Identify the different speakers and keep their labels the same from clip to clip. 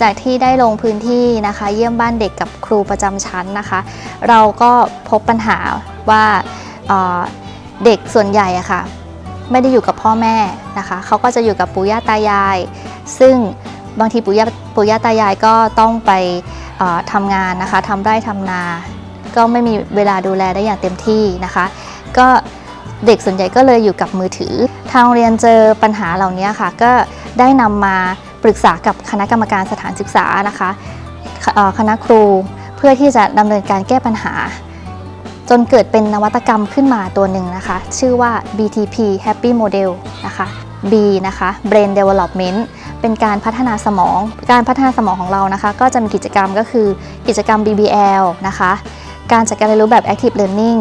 Speaker 1: จากที่ได้ลงพื้นที่นะคะ เยี่ยมบ้านเด็กกับครูประจำชั้นนะคะ เราก็พบปัญหาว่าเเด็กส่วนใหญ่อะค่ะไม่ได้อยู่กับพ่อแม่นะคะเขาก็จะอยู่กับปู่ย่าตายาย ซึ่งบางทีปู่ย่าปู่ย่าตายายก็ต้องไปทำงานนะคะทำไร่ทำนา ก็ไม่มีเวลาดูแลได้อย่างเต็มที่นะคะ ก็เด็กส่วนใหญ่ก็เลยอยู่กับมือถือ ทางโรงเรียนเจอปัญหาเหล่านี้ค่ะ ก็ได้นำมาปรึกษากับคณะกรรมการสถานศึกษานะคะคณะครูเพื่อที่จะดำเนินการแก้ปัญหา จนเกิดเป็นนวัตกรรมขึ้นมาตัวหนึ่งนะคะ ชื่อว่า BTP Happy Model นะคะ B นะคะ Brain Development เป็นการพัฒนาสมอง การพัฒนาสมองของเรานะคะ ก็จะมีกิจกรรมก็คือกิจกรรม BBL นะคะ การจัดการเรียนรู้แบบ Active Learning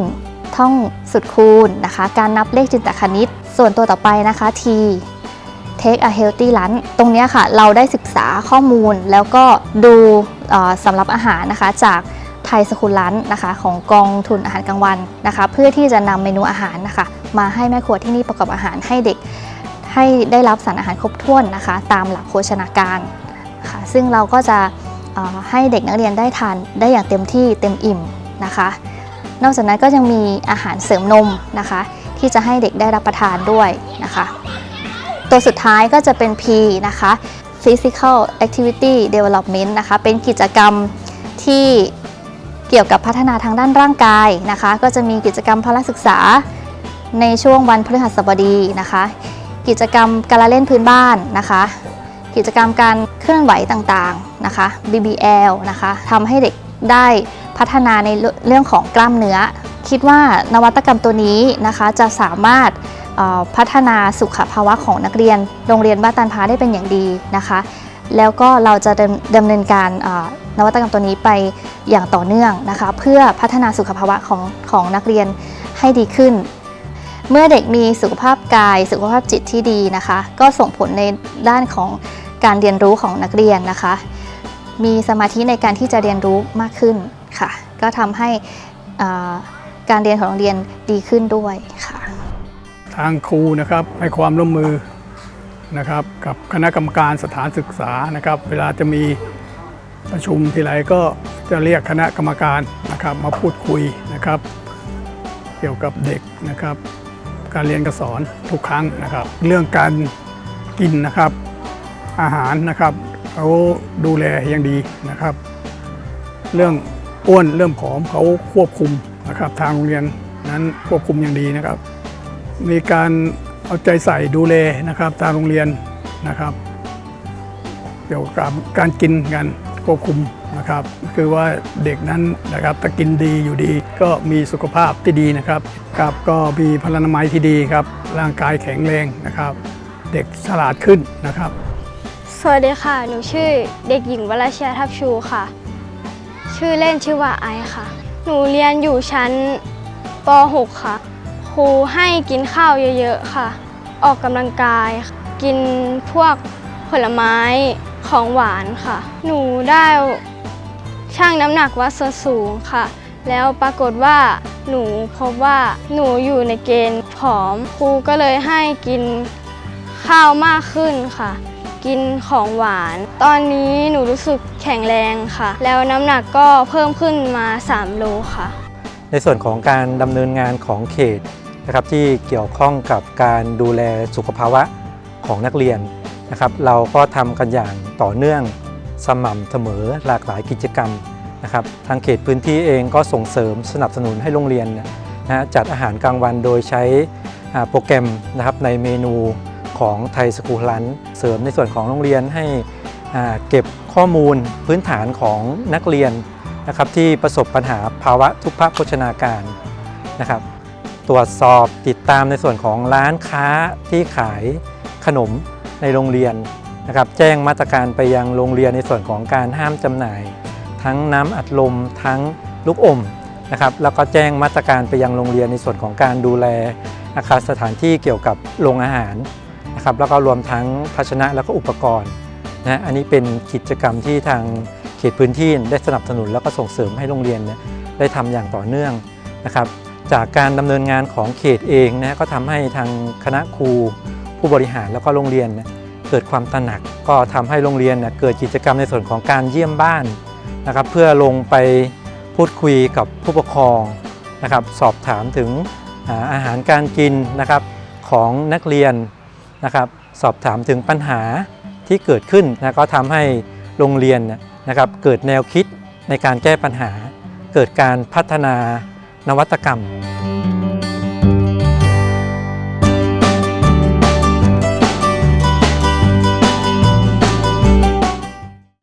Speaker 1: ท่องสุดคูณนะคะ การนับเลขจินตคณิต ส่วนตัวต่อไปนะคะ T Take a healthy lunch ตรงนี้ค่ะ เราได้ศึกษาข้อมูลแล้วก็ดูสำรับอาหารนะคะ จากไทยสกุลลันนะคะของกองทุนอาหารกลางวันนะคะ เพื่อที่จะนำเมนูอาหารนะคะ มาให้แม่ครัวที่นี่ประกอบอาหารให้เด็ก ให้ได้รับสารอาหารครบถ้วนนะคะ ตามหลักโภชนาการค่ะซึ่งเราก็จะให้เด็กนักเรียนได้ทานได้อย่างเต็มที่เต็มอิ่มนะคะ นอกจากนั้นก็ยังมีอาหารเสริมนมนะคะ ที่จะให้เด็กได้รับประทานด้วย ตัวสุดท้ายก็จะเป็น P นะคะ Physical Activity Development นะคะ เป็นกิจกรรมที่เกี่ยวกับพัฒนาทางด้านร่างกายนะคะ ก็จะมีกิจกรรมพละศึกษาในช่วงวันพฤหัสบดีนะคะ กิจกรรมการละเล่นพื้นบ้านนะคะ กิจกรรมการเคลื่อนไหวต่างๆนะคะ BBL นะคะทำให้เด็กได้พัฒนาในเรื่องของกล้ามเนื้อ คิดว่านวัตกรรมตัวนี้นะคะจะสามารถ พัฒนาสุขภาวะของนักเรียน โรงเรียนบ้านตันพาได้เป็นอย่างดีนะคะ แล้วก็เราจะดำเนินการนวัตกรรมตัวนี้ไปอย่างต่อเนื่องนะคะ เพื่อพัฒนาสุขภาวะของของนักเรียนให้ดีขึ้น เมื่อเด็กมีสุขภาพกาย สุขภาพจิตที่ดีนะคะ ก็ส่งผลในด้านของการเรียนรู้ของนักเรียนนะคะ มีสมาธิในการที่จะเรียนรู้มากขึ้นค่ะ ก็ทำให้การเรียนของโรงเรียนดีขึ้นด้วยค่ะ
Speaker 2: ทางครูนะครับให้ความร่วมมือนะครับกับคณะกรรมการสถานศึกษานะครับ เวลาจะมีประชุมทีไรก็จะเรียกคณะกรรมการนะครับมาพูดคุยนะครับ เกี่ยวกับเด็กนะครับ การเรียนการสอนทุกครั้งนะครับ เรื่องการกินนะครับอาหารนะครับเขาดูแลอย่างดีนะครับ เรื่องอ้วนเรื่องผอมเขาควบคุมนะครับ ทางโรงเรียนนั้นควบคุมอย่างดีนะครับ มีการเอาใจใส่ดูแลนะครับทางโรงเรียนนะครับ เกี่ยวกับการกินกันควบคุมนะครับ คือว่าเด็กนั้นนะครับถ้ากินดีอยู่ดี ก็มีสุขภาพที่ดีนะครับครับก็มีพลานามัยที่ดีครับ ร่างกายแข็งแรงนะครับ เด็กฉลาดขึ้นนะครับ
Speaker 3: สวัสดีค่ะ หนูชื่อเด็กหญิงวราชยทับชูค่ะ ชื่อเล่นชื่อว่าไอค่ะ หนูเรียนอยู่ชั้นป .6 ค่ะ ครูให้กินข้าวเยอะๆค่ะ ออกกำลังกาย กินพวกผลไม้ของหวานค่ะ หนูได้ช่างน้ำหนักวัดส่วนสูงค่ะ แล้วปรากฏว่าหนูพบว่าหนูอยู่ในเกณฑ์ผอม ครูก็เลยให้กินข้าวมากขึ้นค่ะ กินของหวาน ตอนนี้หนูรู้สึกแข็งแรงค่ะ แล้วน้ำหนักก็เพิ่มขึ้นมา 3 โลค่ะ
Speaker 4: ในส่วนของการดำเนินงานของเขต นะครับที่เกี่ยวข้องกับการดูแลสุขภาวะของนักเรียนนะครับ เราก็ทำกันอย่างต่อเนื่องสม่ำเสมอหลากหลายกิจกรรมนะครับ ทางเขตพื้นที่เองก็ส่งเสริมสนับสนุนให้โรงเรียนนะจัดอาหารกลางวันโดยใช้โปรแกรมนะครับในเมนูของไทยสกูลลันเสริมในส่วนของโรงเรียนให้เก็บข้อมูลพื้นฐานของนักเรียนนะครับที่ประสบปัญหาภาวะทุพพโภชนาการนะครับ ตรวจสอบติดตามในส่วนของร้านค้าที่ขายขนมในโรงเรียนนะครับแจ้งมาตรการไปยังโรงเรียนในส่วนของการห้ามจำหน่าย ทั้งน้ำอัดลมทั้งลูกอมนะครับแล้วก็แจ้งมาตรการไปยังโรงเรียนในส่วนของการดูแลอาคารสถานที่เกี่ยวกับโรงอาหารนะครับแล้วก็รวมทั้งภาชนะแล้วก็อุปกรณ์นะอันนี้เป็นกิจกรรมที่ทางเขตพื้นที่ได้สนับสนุนแล้วก็ส่งเสริมให้โรงเรียนเนี่ยได้ทำอย่างต่อเนื่องนะครับ จากการดำเนินงานของเขตเองนะก็ทำให้ทางคณะครูผู้บริหารแล้วก็โรงเรียนเกิดความตระหนัก ก็ทำให้โรงเรียนเกิดกิจกรรมในส่วนของการเยี่ยมบ้านนะครับเพื่อลงไปพูดคุยกับผู้ปกครองนะครับสอบถามถึงอาหารการกินนะครับของนักเรียนนะครับสอบถามถึงปัญหาที่เกิดขึ้นนะก็ทำให้โรงเรียนนะครับเกิดแนวคิดในการแก้ปัญหา เกิดการพัฒนา นวัตกรรม